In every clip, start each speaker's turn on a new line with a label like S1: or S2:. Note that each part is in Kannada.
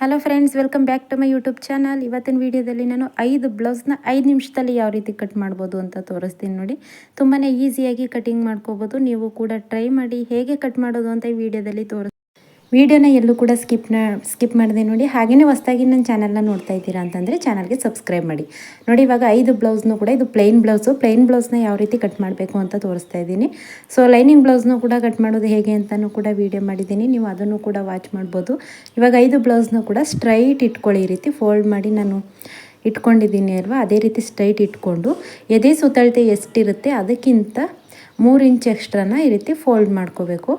S1: Hello friends welcome back to my YouTube channel ಇವತ್ತಿನ ವೀಡಿಯೋದಲ್ಲಿ ನಾನು ಐದು ಬ್ಲೌಸ್ನ ಐದು ನಿಮಿಷದಲ್ಲಿ ಯಾವ ರೀತಿ ಕಟ್ ಮಾಡ್ಬೋದು ಅಂತ ತೋರಿಸ್ತೀನಿ ನೋಡಿ. ತುಂಬಾ ಈಸಿಯಾಗಿ ಕಟಿಂಗ್ ಮಾಡ್ಕೋಬೋದು. ನೀವು ಕೂಡ ಟ್ರೈ ಮಾಡಿ ಹೇಗೆ ಕಟ್ ಮಾಡೋದು ಅಂತ ಈ ವಿಡಿಯೋದಲ್ಲಿ ತೋರಿಸ್ ವಿಡಿಯೋನ ಎಲ್ಲೂ ಕೂಡ ಸ್ಕಿಪ್ನ ಸ್ಕಿಪ್ ಮಾಡಿದೆ ನೋಡಿ. ಹಾಗೆಯೇ ಹೊಸ್ದಾಗಿ ನನ್ನ ಚಾನಲ್ನ ನೋಡ್ತಾ ಇದ್ದೀರಾ ಅಂತಂದರೆ ಚಾನಲ್ಗೆ ಸಬ್ಸ್ಕ್ರೈಬ್ ಮಾಡಿ. ನೋಡಿ, ಇವಾಗ ಐದು ಬ್ಲೌಸ್ನು ಕೂಡ, ಇದು ಪ್ಲೈನ್ ಬ್ಲೌಸು ಪ್ಲೈನ್ ಬ್ಲೌಸ್ನ ಯಾವ ರೀತಿ ಕಟ್ ಮಾಡಬೇಕು ಅಂತ ತೋರಿಸ್ತಾ ಇದ್ದೀನಿ. ಸೊ ಲೈನಿಂಗ್ ಬ್ಲೌಸ್ನು ಕೂಡ ಕಟ್ ಮಾಡೋದು ಹೇಗೆ ಅಂತಲೂ ಕೂಡ ವೀಡಿಯೋ ಮಾಡಿದ್ದೀನಿ. ನೀವು ಅದನ್ನು ಕೂಡ ವಾಚ್ ಮಾಡ್ಬೋದು. ಇವಾಗ ಐದು ಬ್ಲೌಸ್ನು ಕೂಡ ಸ್ಟ್ರೈಟ್ ಇಟ್ಕೊಳ್ಳಿ ಈ ರೀತಿ ಫೋಲ್ಡ್ ಮಾಡಿ ನಾನು ಇಟ್ಕೊಂಡಿದ್ದೀನಿ ಅಲ್ವಾ? ಅದೇ ರೀತಿ ಸ್ಟ್ರೈಟ್ ಇಟ್ಕೊಂಡು. ಎದೆ ಸುತ್ತಳತೆ ಎಷ್ಟಿರುತ್ತೆ ಅದಕ್ಕಿಂತ ಮೂರು ಇಂಚ್ ಎಕ್ಸ್ಟ್ರಾನ ಈ ರೀತಿ ಫೋಲ್ಡ್ ಮಾಡ್ಕೋಬೇಕು.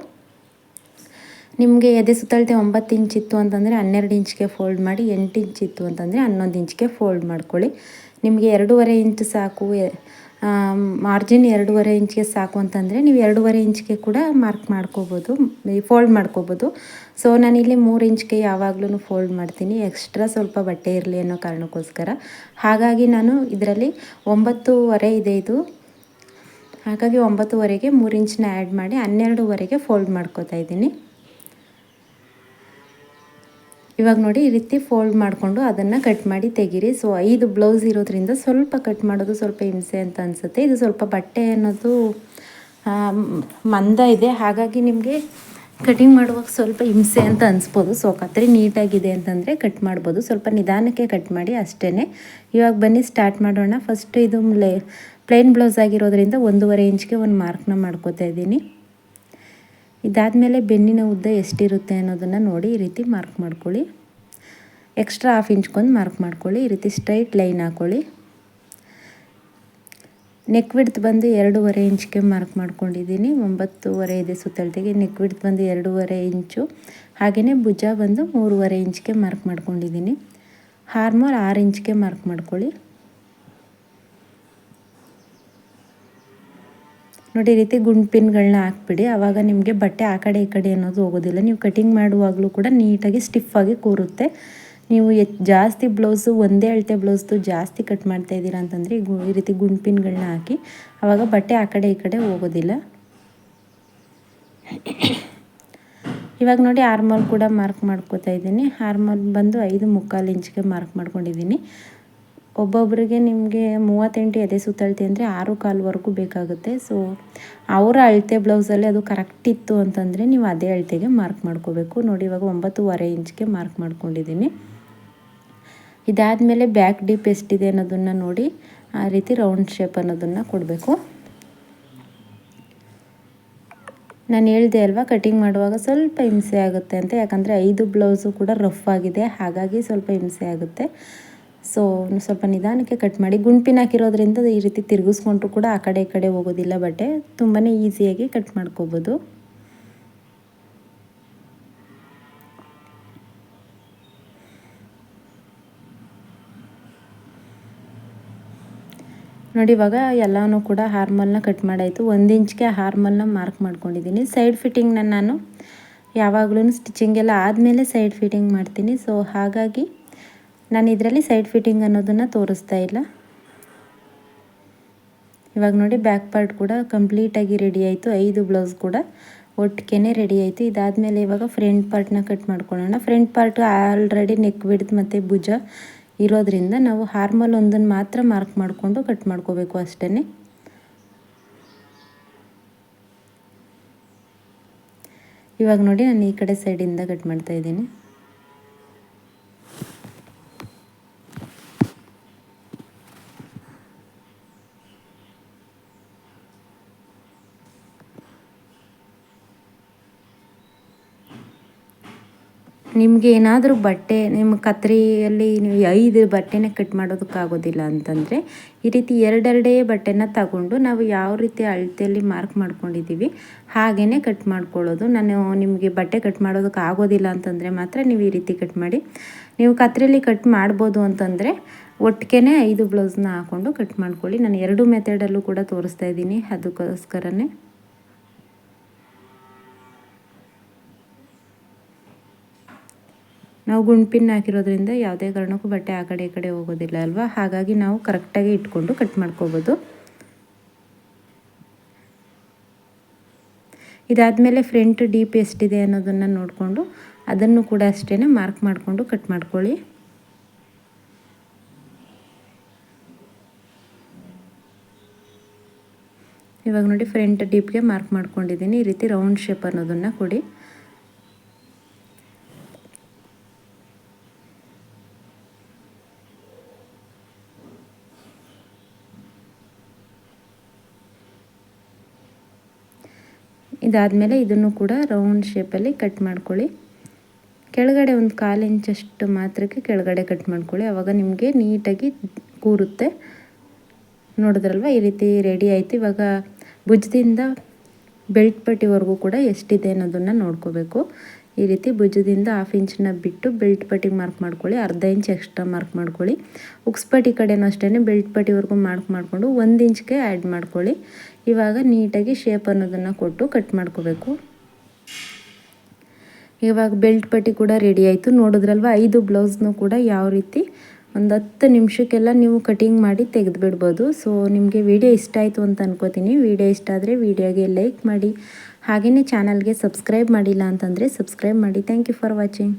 S1: ನಿಮಗೆ ಎದೆ ಸುತ್ತಳತೆ ಒಂಬತ್ತು ಇಂಚ್ ಇತ್ತು ಅಂತಂದರೆ ಹನ್ನೆರಡು ಇಂಚ್ಗೆ ಫೋಲ್ಡ್ ಮಾಡಿ ಎಂಟು ಇಂಚ್ ಇತ್ತು ಅಂತಂದರೆ ಹನ್ನೊಂದು ಇಂಚ್ಗೆ ಫೋಲ್ಡ್ ಮಾಡ್ಕೊಳ್ಳಿ. ನಿಮಗೆ ಎರಡೂವರೆ ಇಂಚ್ ಸಾಕು ಮಾರ್ಜಿನ್ ಎರಡೂವರೆ ಇಂಚ್ಗೆ ಸಾಕು ಅಂತಂದರೆ ನೀವು ಎರಡೂವರೆ ಇಂಚ್ಗೆ ಕೂಡ ಮಾರ್ಕ್ ಮಾಡ್ಕೋಬೋದು ಫೋಲ್ಡ್ ಮಾಡ್ಕೋಬೋದು. ಸೊ ನಾನಿಲ್ಲಿ ಮೂರು ಇಂಚ್ಗೆ ಯಾವಾಗಲೂ ಫೋಲ್ಡ್ ಮಾಡ್ತೀನಿ ಎಕ್ಸ್ಟ್ರಾ ಸ್ವಲ್ಪ ಬಟ್ಟೆ ಇರಲಿ ಅನ್ನೋ ಕಾರಣಕ್ಕೋಸ್ಕರ. ಹಾಗಾಗಿ ನಾನು ಇದರಲ್ಲಿ ಒಂಬತ್ತೂವರೆ ಇದೆ ಇದು. ಹಾಗಾಗಿ ಒಂಬತ್ತುವರೆಗೆ ಮೂರು ಇಂಚನ್ನ ಆ್ಯಡ್ ಮಾಡಿ ಹನ್ನೆರಡುವರೆಗೆ ಫೋಲ್ಡ್ ಮಾಡ್ಕೋತಾ ಇದ್ದೀನಿ. ಇವಾಗ ನೋಡಿ ಈ ರೀತಿ ಫೋಲ್ಡ್ ಮಾಡಿಕೊಂಡು ಅದನ್ನು ಕಟ್ ಮಾಡಿ ತೆಗೀರಿ. ಸೊ ಐದು ಬ್ಲೌಸ್ ಇರೋದ್ರಿಂದ ಸ್ವಲ್ಪ ಕಟ್ ಮಾಡೋದು ಸ್ವಲ್ಪ ಹಿಂಸೆ ಅಂತ ಅನಿಸುತ್ತೆ. ಇದು ಸ್ವಲ್ಪ ಬಟ್ಟೆ ಅನ್ನೋದು ಮಂದ ಇದೆ. ಹಾಗಾಗಿ ನಿಮಗೆ ಕಟಿಂಗ್ ಮಾಡುವಾಗ ಸ್ವಲ್ಪ ಹಿಂಸೆ ಅಂತ ಅನಿಸ್ಬೋದು. ಸೊ ಕತ್ರಿ ನೀಟಾಗಿದೆ ಅಂತಂದರೆ ಕಟ್ ಮಾಡ್ಬೋದು. ಸ್ವಲ್ಪ ನಿಧಾನಕ್ಕೆ ಕಟ್ ಮಾಡಿ ಅಷ್ಟೇ ಇವಾಗ ಬನ್ನಿ ಸ್ಟಾರ್ಟ್ ಮಾಡೋಣ. ಫಸ್ಟ್ ಇದು ಪ್ಲೇನ್ ಬ್ಲೌಸ್ ಆಗಿರೋದ್ರಿಂದ ಒಂದೂವರೆ ಇಂಚ್ಗೆ ಒಂದು ಮಾರ್ಕ್ನ ಮಾಡ್ಕೋತಾ ಇದ್ದೀನಿ. ಇದಾದಮೇಲೆ ಬೆನ್ನಿನ ಉದ್ದ ಎಷ್ಟಿರುತ್ತೆ ಅನ್ನೋದನ್ನು ನೋಡಿ ಈ ರೀತಿ ಮಾರ್ಕ್ ಮಾಡ್ಕೊಳ್ಳಿ. ಎಕ್ಸ್ಟ್ರಾ ಹಾಫ್ ಇಂಚ್ಗೊಂದು ಮಾರ್ಕ್ ಮಾಡ್ಕೊಳ್ಳಿ. ಈ ರೀತಿ ಸ್ಟ್ರೈಟ್ ಲೈನ್ ಹಾಕ್ಕೊಳ್ಳಿ ನೆಕ್ ವಿಡ್ತ್ ಬಂದು ಎರಡೂವರೆ ಇಂಚ್ಗೆ ಮಾರ್ಕ್ ಮಾಡ್ಕೊಂಡಿದ್ದೀನಿ. ಒಂಬತ್ತುವರೆ ಇದೆ ಸುತ್ತಳತೆಗೆ. ನೆಕ್ ವಿಡ್ತ್ ಬಂದು ಎರಡೂವರೆ ಇಂಚು. ಹಾಗೆಯೇ ಭುಜ ಬಂದು ಮೂರುವರೆ ಇಂಚ್ಗೆ ಮಾರ್ಕ್ ಮಾಡ್ಕೊಂಡಿದ್ದೀನಿ. ಹಾರ್ಮೋಲ್ ಆರು ಇಂಚ್ಗೆ ಮಾರ್ಕ್ ಮಾಡ್ಕೊಳ್ಳಿ. ನೋಡಿ, ಈ ರೀತಿ ಗುಂಡ್ ಪಿನ್ಗಳನ್ನ ಹಾಕ್ಬಿಡಿ. ಆವಾಗ ನಿಮಗೆ ಬಟ್ಟೆ ಆ ಕಡೆ ಈ ಕಡೆ ಅನ್ನೋದು ಹೋಗೋದಿಲ್ಲ. ನೀವು ಕಟಿಂಗ್ ಮಾಡುವಾಗಲೂ ಕೂಡ ನೀಟಾಗಿ ಸ್ಟಿಫಾಗಿ ಕೂರುತ್ತೆ. ನೀವು ಜಾಸ್ತಿ ಬ್ಲೌಸು ಒಂದೇ ಅಳತೆ ಬ್ಲೌಸ್ದು ಜಾಸ್ತಿ ಕಟ್ ಮಾಡ್ತಾ ಇದ್ದೀರಾ ಅಂತಂದರೆ, ಈ ರೀತಿ ಗುಂಡ್ ಪಿನ್ಗಳನ್ನ ಹಾಕಿ ಆವಾಗ ಬಟ್ಟೆ ಆ ಕಡೆ ಈ ಕಡೆ ಹೋಗೋದಿಲ್ಲ. ಇವಾಗ ನೋಡಿ ಆರ್ಮಲ್ ಕೂಡ ಮಾರ್ಕ್ ಮಾಡ್ಕೋತಾ ಇದ್ದೀನಿ. ಆರ್ಮಲ್ ಬಂದು ಐದು ಮುಕ್ಕಾಲು ಇಂಚ್ಗೆ ಮಾರ್ಕ್ ಮಾಡ್ಕೊಂಡಿದ್ದೀನಿ. ಒಬ್ಬೊಬ್ಬರಿಗೆ ನಿಮಗೆ ಮೂವತ್ತೆಂಟು ಎದೆ ಸುತ್ತಳತೆ ಅಂದರೆ ಆರು ಕಾಲುವರೆಗೂ ಬೇಕಾಗುತ್ತೆ. ಸೊ ಅವರ ಅಳತೆ ಬ್ಲೌಸಲ್ಲಿ ಅದು ಕರೆಕ್ಟ್ ಇತ್ತು ಅಂತಂದರೆ ನೀವು ಅದೇ ಅಳತೆಗೆ ಮಾರ್ಕ್ ಮಾಡ್ಕೋಬೇಕು. ನೋಡಿ, ಇವಾಗ ಒಂಬತ್ತುವರೆ ಇಂಚ್ಗೆ ಮಾರ್ಕ್ ಮಾಡ್ಕೊಂಡಿದ್ದೀನಿ. ಇದಾದಮೇಲೆ ಬ್ಯಾಕ್ ಡೀಪ್ ಎಷ್ಟಿದೆ ಅನ್ನೋದನ್ನು ನೋಡಿ, ಆ ರೀತಿ ರೌಂಡ್ ಶೇಪ್ ಅನ್ನೋದನ್ನು ಕೊಡಬೇಕು. ನಾನು ಹೇಳಿದೆ ಅಲ್ವಾ ಕಟಿಂಗ್ ಮಾಡುವಾಗ ಸ್ವಲ್ಪ ಹಿಂಸೆ ಆಗುತ್ತೆ ಅಂತ. ಯಾಕಂದರೆ ಐದು ಬ್ಲೌಸು ಕೂಡ ರಫ್ ಆಗಿದೆ. ಹಾಗಾಗಿ ಸ್ವಲ್ಪ ಹಿಂಸೆ ಆಗುತ್ತೆ. ಸೊ ಸ್ವಲ್ಪ ನಿಧಾನಕ್ಕೆ ಕಟ್ ಮಾಡಿ ಗುಂಪಿನ ಹಾಕಿರೋದ್ರಿಂದ ಈ ರೀತಿ ತಿರುಗಿಸ್ಕೊಂಡ್ರು ಕೂಡ ಆ ಕಡೆ ಈ ಕಡೆ ಹೋಗೋದಿಲ್ಲ ಬಟ್ಟೆ ತುಂಬಾ ಈಸಿಯಾಗಿ ಕಟ್ ಮಾಡ್ಕೋಬೋದು. ನೋಡಿ, ಇವಾಗ ಎಲ್ಲನೂ ಕೂಡ ಹಾರ್ಮಲ್ನ ಕಟ್ ಮಾಡಾಯಿತು. ಒಂದು ಇಂಚ್ಗೆ ಹಾರ್ಮಲ್ನ ಮಾರ್ಕ್ ಮಾಡ್ಕೊಂಡಿದ್ದೀನಿ. ಸೈಡ್ ಫಿಟ್ಟಿಂಗ್ನ ನಾನು ಯಾವಾಗಲೂ ಸ್ಟಿಚಿಂಗ್ ಎಲ್ಲ ಆದಮೇಲೆ ಸೈಡ್ ಫಿಟ್ಟಿಂಗ್ ಮಾಡ್ತೀನಿ. ಸೊ ಹಾಗಾಗಿ ನಾನು ಇದರಲ್ಲಿ ಸೈಡ್ ಫಿಟ್ಟಿಂಗ್ ಅನ್ನೋದನ್ನು ತೋರಿಸ್ತಾ ಇಲ್ಲ. ಇವಾಗ ನೋಡಿ ಬ್ಯಾಕ್ ಪಾರ್ಟ್ ಕೂಡ ಕಂಪ್ಲೀಟಾಗಿ ರೆಡಿ ಆಯಿತು. ಐದು ಬ್ಲೌಸ್ ಕೂಡ ಒಟ್ಟಿಗೆ ರೆಡಿ ಆಯಿತು. ಇದಾದಮೇಲೆ ಇವಾಗ ಫ್ರಂಟ್ ಪಾರ್ಟ್ನ ಕಟ್ ಮಾಡ್ಕೊಳ್ಳೋಣ. ಫ್ರಂಟ್ ಪಾರ್ಟ್ ಆಲ್ರೆಡಿ ನೆಕ್ ಬಿಡ್ದು ಮತ್ತು ಭುಜ ಇರೋದ್ರಿಂದ ನಾವು ಹಾರ್ಮಲ್ ಒಂದನ್ನು ಮಾತ್ರ ಮಾರ್ಕ್ ಮಾಡಿಕೊಂಡು ಕಟ್ ಮಾಡ್ಕೋಬೇಕು ಅಷ್ಟೇ ಇವಾಗ ನೋಡಿ ನಾನು ಈ ಕಡೆ ಸೈಡಿಂದ ಕಟ್ ಮಾಡ್ತಾ ಇದ್ದೀನಿ. ನಿಮಗೆ ಏನಾದರೂ ಬಟ್ಟೆ, ನಿಮ್ಮ ಕತ್ರಿಯಲ್ಲಿ ನೀವು ಐದು ಬಟ್ಟೆನ ಕಟ್ ಮಾಡೋದಕ್ಕಾಗೋದಿಲ್ಲ ಅಂತಂದರೆ, ಈ ರೀತಿ ಎರಡೆರಡೇ ಬಟ್ಟೆನ ತಗೊಂಡು ನಾವು ಯಾವ ರೀತಿ ಅಳತೆಯಲ್ಲಿ ಮಾರ್ಕ್ ಮಾಡ್ಕೊಂಡಿದ್ದೀವಿ ಹಾಗೇ ಕಟ್ ಮಾಡ್ಕೊಳ್ಳೋದು. ನಾನು ನಿಮಗೆ ಬಟ್ಟೆ ಕಟ್ ಮಾಡೋದಕ್ಕೆ ಆಗೋದಿಲ್ಲ ಅಂತಂದರೆ ಮಾತ್ರ ನೀವು ಈ ರೀತಿ ಕಟ್ ಮಾಡಿ. ನೀವು ಕತ್ರಿಯಲ್ಲಿ ಕಟ್ ಮಾಡ್ಬೋದು ಅಂತಂದರೆ ಒಟ್ಟಿಗೆ ಐದು ಬ್ಲೌಸ್ನ ಹಾಕ್ಕೊಂಡು ಕಟ್ ಮಾಡ್ಕೊಳ್ಳಿ. ನಾನು ಎರಡು ಮೆಥಡಲ್ಲೂ ಕೂಡ ತೋರಿಸ್ತಾ ಇದ್ದೀನಿ. ಅದಕ್ಕೋಸ್ಕರನೇ ನಾವು ಗುಂಡ್ಪಿನ್ ಹಾಕಿರೋದ್ರಿಂದ ಯಾವುದೇ ಕಾರಣಕ್ಕೂ ಬಟ್ಟೆ ಆ ಕಡೆ ಈ ಕಡೆ ಹೋಗೋದಿಲ್ಲ ಅಲ್ವಾ? ಹಾಗಾಗಿ ನಾವು ಕರೆಕ್ಟಾಗಿ ಇಟ್ಕೊಂಡು ಕಟ್ ಮಾಡ್ಕೋಬೋದು. ಇದಾದಮೇಲೆ ಫ್ರಂಟ್ ಡೀಪ್ ಎಷ್ಟಿದೆ ಅನ್ನೋದನ್ನು ನೋಡಿಕೊಂಡು ಅದನ್ನು ಕೂಡ ಅಷ್ಟೇ ಮಾರ್ಕ್ ಮಾಡಿಕೊಂಡು ಕಟ್ ಮಾಡ್ಕೊಳ್ಳಿ. ಇವಾಗ ನೋಡಿ ಫ್ರಂಟ್ ಡೀಪ್ಗೆ ಮಾರ್ಕ್ ಮಾಡ್ಕೊಂಡಿದ್ದೀನಿ. ಈ ರೀತಿ ರೌಂಡ್ ಶೇಪ್ ಅನ್ನೋದನ್ನು ಕೊಡಿ. ಇದಾದಮೇಲೆ ಇದನ್ನು ಕೂಡ ರೌಂಡ್ ಶೇಪಲ್ಲಿ ಕಟ್ ಮಾಡ್ಕೊಳ್ಳಿ. ಕೆಳಗಡೆ ಒಂದು ಕಾಲು ಇಂಚಷ್ಟು ಮಾತ್ರಕ್ಕೆ ಕೆಳಗಡೆ ಕಟ್ ಮಾಡ್ಕೊಳ್ಳಿ. ಆವಾಗ ನಿಮಗೆ ನೀಟಾಗಿ ಕೂರುತ್ತೆ. ನೋಡಿದ್ರಲ್ವ? ಈ ರೀತಿ ರೆಡಿ ಆಯಿತು. ಇವಾಗ ಭುಜದಿಂದ ಬೆಲ್ಟ್ ಪಟ್ಟಿವರೆಗೂ ಕೂಡ ಎಷ್ಟಿದೆ ಅನ್ನೋದನ್ನು ನೋಡ್ಕೋಬೇಕು. ಈ ರೀತಿ ಭುಜದಿಂದ ಹಾಫ್ ಇಂಚನ್ನ ಬಿಟ್ಟು ಬೆಲ್ಟ್ ಪಟ್ಟಿಗೆ ಮಾರ್ಕ್ ಮಾಡ್ಕೊಳ್ಳಿ, ಅರ್ಧ ಇಂಚ್ ಎಕ್ಸ್ಟ್ರಾ ಮಾರ್ಕ್ ಮಾಡ್ಕೊಳ್ಳಿ. ಉಕ್ಸ್ಪಟ್ಟಿ ಕಡೆನೂ ಅಷ್ಟೇ ಬೆಲ್ಟ್ ಪಟ್ಟಿವರೆಗೂ ಮಾರ್ಕ್ ಮಾಡಿಕೊಂಡು ಒಂದು ಇಂಚ್ಗೆ ಆ್ಯಡ್ ಮಾಡ್ಕೊಳ್ಳಿ. ಇವಾಗ ನೀಟಾಗಿ ಶೇಪ್ ಅನ್ನೋದನ್ನು ಕೊಟ್ಟು ಕಟ್ ಮಾಡ್ಕೋಬೇಕು. ಇವಾಗ ಬೆಲ್ಟ್ ಪಟ್ಟಿ ಕೂಡ ರೆಡಿ ಆಯಿತು. ನೋಡಿದ್ರಲ್ವ, ಐದು ಬ್ಲೌಸ್ನು ಕೂಡ ಯಾವ ರೀತಿ ಒಂದು ಹತ್ತು ನಿಮಿಷಕ್ಕೆಲ್ಲ ನೀವು ಕಟಿಂಗ್ ಮಾಡಿ ತೆಗೆದುಬಿಡ್ಬೋದು. ಸೊ ನಿಮಗೆ ವಿಡಿಯೋ ಇಷ್ಟ ಆಯಿತು ಅಂತ ಅನ್ಕೋತೀನಿ. ವಿಡಿಯೋ ಇಷ್ಟ ಆದರೆ ವಿಡಿಯೋಗೆ ಲೈಕ್ ಮಾಡಿ. ಹಾಗೆಯೇ ಚಾನಲ್ಗೆ ಸಬ್ಸ್ಕ್ರೈಬ್ ಮಾಡಿಲ್ಲ ಅಂತಂದರೆ ಸಬ್ಸ್ಕ್ರೈಬ್ ಮಾಡಿ. Thank you for watching